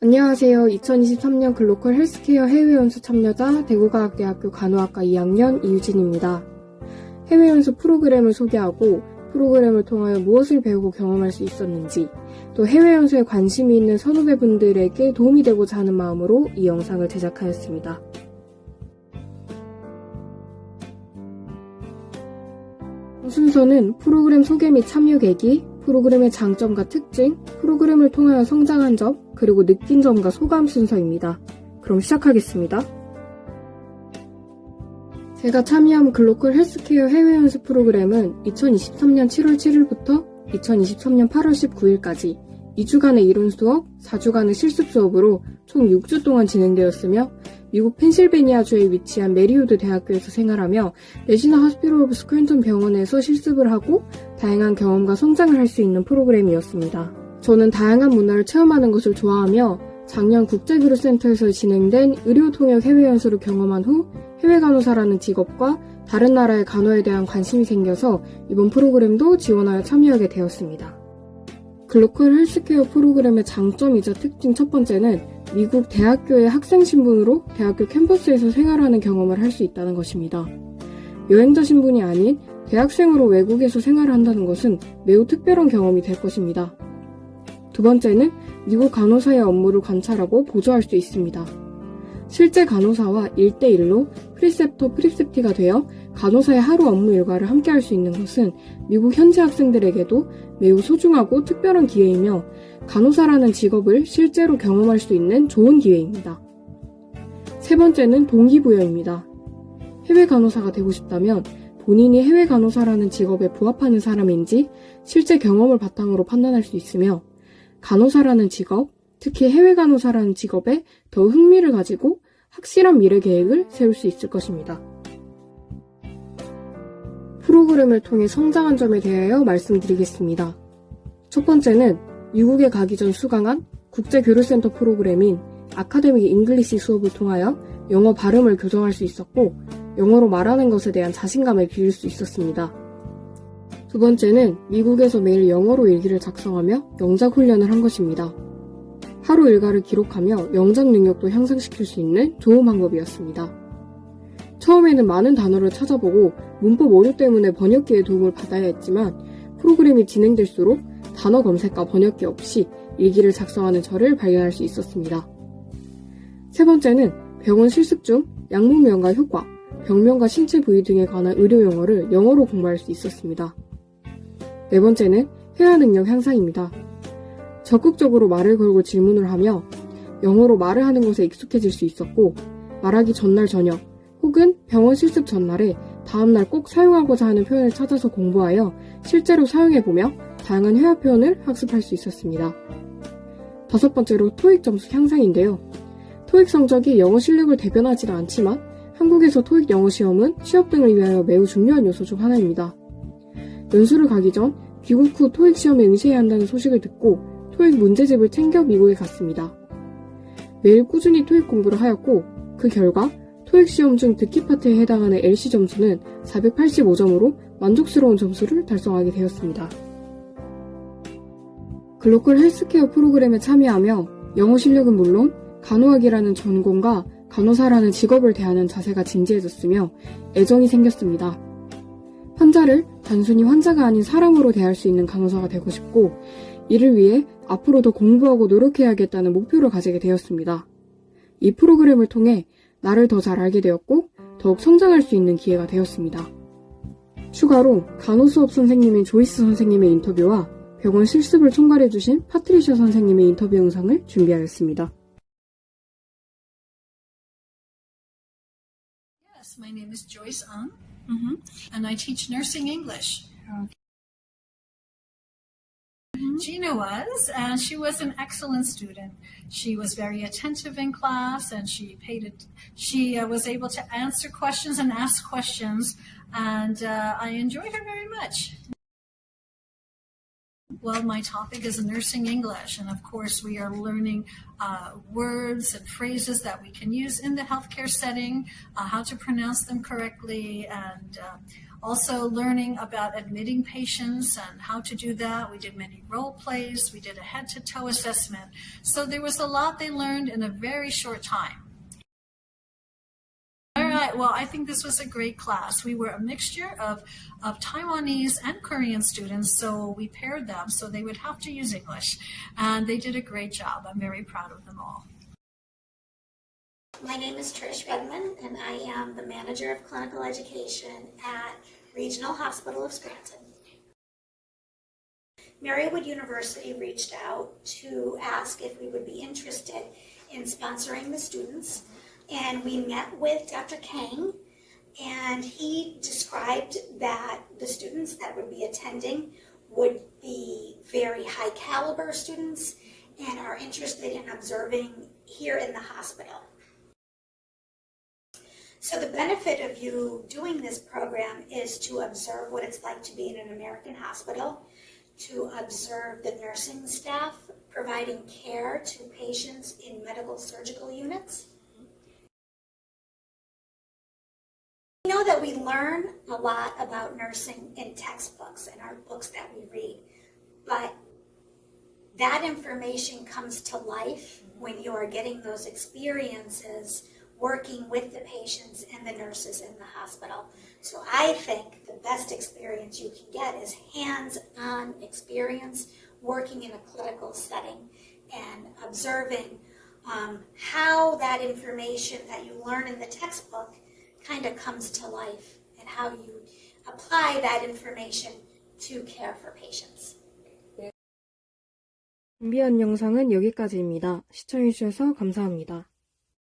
안녕하세요. 2023년 글로컬 헬스케어 해외 연수 참여자 대구과학대학교 간호학과 2학년 이유진입니다. 해외 연수 프로그램을 소개하고 프로그램을 통하여 무엇을 배우고 경험할 수 있었는지, 또 해외 연수에 관심이 있는 선후배분들에게 도움이 되고자 하는 마음으로 이 영상을 제작하였습니다. 순서는 프로그램 소개 및 참여 계기, 프로그램의 장점과 특징, 프로그램을 통하여 성장한 점, 그리고 느낀 점과 소감 순서입니다. 그럼 시작하겠습니다. 제가 참여한 글로컬 헬스케어 해외 연수 프로그램은 2023년 7월 7일부터 2023년 8월 19일까지 2주간의 이론 수업, 4주간의 실습 수업으로 총 6주 동안 진행되었으며 미국 펜실베니아주에 위치한 메리우드 대학교에서 생활하며 내시널 하스피럴 오브 스크린턴 병원에서 실습을 하고 다양한 경험과 성장을 할 수 있는 프로그램이었습니다. 저는 다양한 문화를 체험하는 것을 좋아하며 작년 국제교류센터에서 진행된 의료통역 해외 연수를 경험한 후 해외 간호사라는 직업과 다른 나라의 간호에 대한 관심이 생겨서 이번 프로그램도 지원하여 참여하게 되었습니다. 글로컬 헬스케어 프로그램의 장점이자 특징 첫 번째는 미국 대학교의 학생 신분으로 대학교 캠퍼스에서 생활하는 경험을 할 수 있다는 것입니다. 여행자 신분이 아닌 대학생으로 외국에서 생활을 한다는 것은 매우 특별한 경험이 될 것입니다. 두 번째는 미국 간호사의 업무를 관찰하고 보조할 수 있습니다. 실제 간호사와 1대1로 프리셉터 프리셉티가 되어 간호사의 하루 업무 일과를 함께 할 수 있는 것은 미국 현지 학생들에게도 매우 소중하고 특별한 기회이며 간호사라는 직업을 실제로 경험할 수 있는 좋은 기회입니다. 세 번째는 동기부여입니다. 해외 간호사가 되고 싶다면 본인이 해외 간호사라는 직업에 부합하는 사람인지 실제 경험을 바탕으로 판단할 수 있으며 간호사라는 직업, 특히 해외 간호사라는 직업에 더 흥미를 가지고 확실한 미래 계획을 세울 수 있을 것입니다. 프로그램을 통해 성장한 점에 대하여 말씀드리겠습니다. 첫 번째는 미국에 가기 전 수강한 국제교류센터 프로그램인 아카데믹 잉글리시 수업을 통하여 영어 발음을 교정할 수 있었고 영어로 말하는 것에 대한 자신감을 기를 수 있었습니다. 두 번째는 미국에서 매일 영어로 일기를 작성하며 영작 훈련을 한 것입니다. 하루 일과를 기록하며 영작 능력도 향상시킬 수 있는 좋은 방법이었습니다. 처음에는 많은 단어를 찾아보고 문법 오류 때문에 번역기의 도움을 받아야 했지만 프로그램이 진행될수록 단어 검색과 번역기 없이 일기를 작성하는 저를 발견할 수 있었습니다. 세 번째는 병원 실습 중 약물 명과 효과, 병명과 신체 부위 등에 관한 의료 용어를 영어로 공부할 수 있었습니다. 네 번째는 회화 능력 향상입니다. 적극적으로 말을 걸고 질문을 하며 영어로 말을 하는 것에 익숙해질 수 있었고 말하기 전날 저녁 혹은 병원 실습 전날에 다음날 꼭 사용하고자 하는 표현을 찾아서 공부하여 실제로 사용해보며 다양한 회화 표현을 학습할 수 있었습니다. 다섯 번째로 토익 점수 향상인데요. 토익 성적이 영어 실력을 대변하지는 않지만 한국에서 토익 영어 시험은 취업 등을 위하여 매우 중요한 요소 중 하나입니다. 연수를 가기 전 귀국 후 토익 시험에 응시해야 한다는 소식을 듣고 토익 문제집을 챙겨 미국에 갔습니다. 매일 꾸준히 토익 공부를 하였고 그 결과 토익 시험 중 듣기 파트에 해당하는 LC 점수는 485점으로 만족스러운 점수를 달성하게 되었습니다. 글로컬 헬스케어 프로그램에 참여하며 영어 실력은 물론 간호학이라는 전공과 간호사라는 직업을 대하는 자세가 진지해졌으며 애정이 생겼습니다. 환자를 단순히 환자가 아닌 사람으로 대할 수 있는 간호사가 되고 싶고 이를 위해 앞으로도 공부하고 노력해야겠다는 목표를 가지게 되었습니다. 이 프로그램을 통해 나를 더 잘 알게 되었고 더욱 성장할 수 있는 기회가 되었습니다. 추가로 간호 수업 선생님인 조이스 선생님의 인터뷰와 병원 실습을 총괄해주신 파트리셔 선생님의 인터뷰 영상을 준비하였습니다. Yes, my name is Joyce Ung, mhm, and I teach nursing English. Gina was, and she was an excellent student. She was very attentive in class, and she paid it. She uh, was able to answer questions and ask questions, and uh, I enjoyed her very much. Well, my topic is nursing English, and of course, we are learning uh, words and phrases that we can use in the healthcare setting, uh, how to pronounce them correctly, and uh, also learning about admitting patients and how to do that. We did many role plays, we did a head to toe assessment. So there was a lot they learned in a very short time. Right. Well, I think this was a great class. We were a mixture of, of Taiwanese and Korean students, so we paired them so they would have to use English. And they did a great job. I'm very proud of them all. My name is Trish Redmond, and I am the manager of clinical education at Regional Hospital of Scranton. Marywood University reached out to ask if we would be interested in sponsoring the students, and we met with Dr. Kang, and he described that the students that would be attending would be very high caliber students and are interested in observing here in the hospital. So the benefit of you doing this program is to observe what it's like to be in an American hospital, to observe the nursing staff providing care to patients in medical surgical units. Learn a lot about nursing in textbooks and our books that we read, but that information comes to life when you are getting those experiences working with the patients and the nurses in the hospital. So I think the best experience you can get is hands-on experience working in a clinical setting and observing um, how that information that you learn in the textbook kind of comes to life how you apply that information to care for patients. 준비한 영상은 여기까지입니다. 시청해주셔서 감사합니다.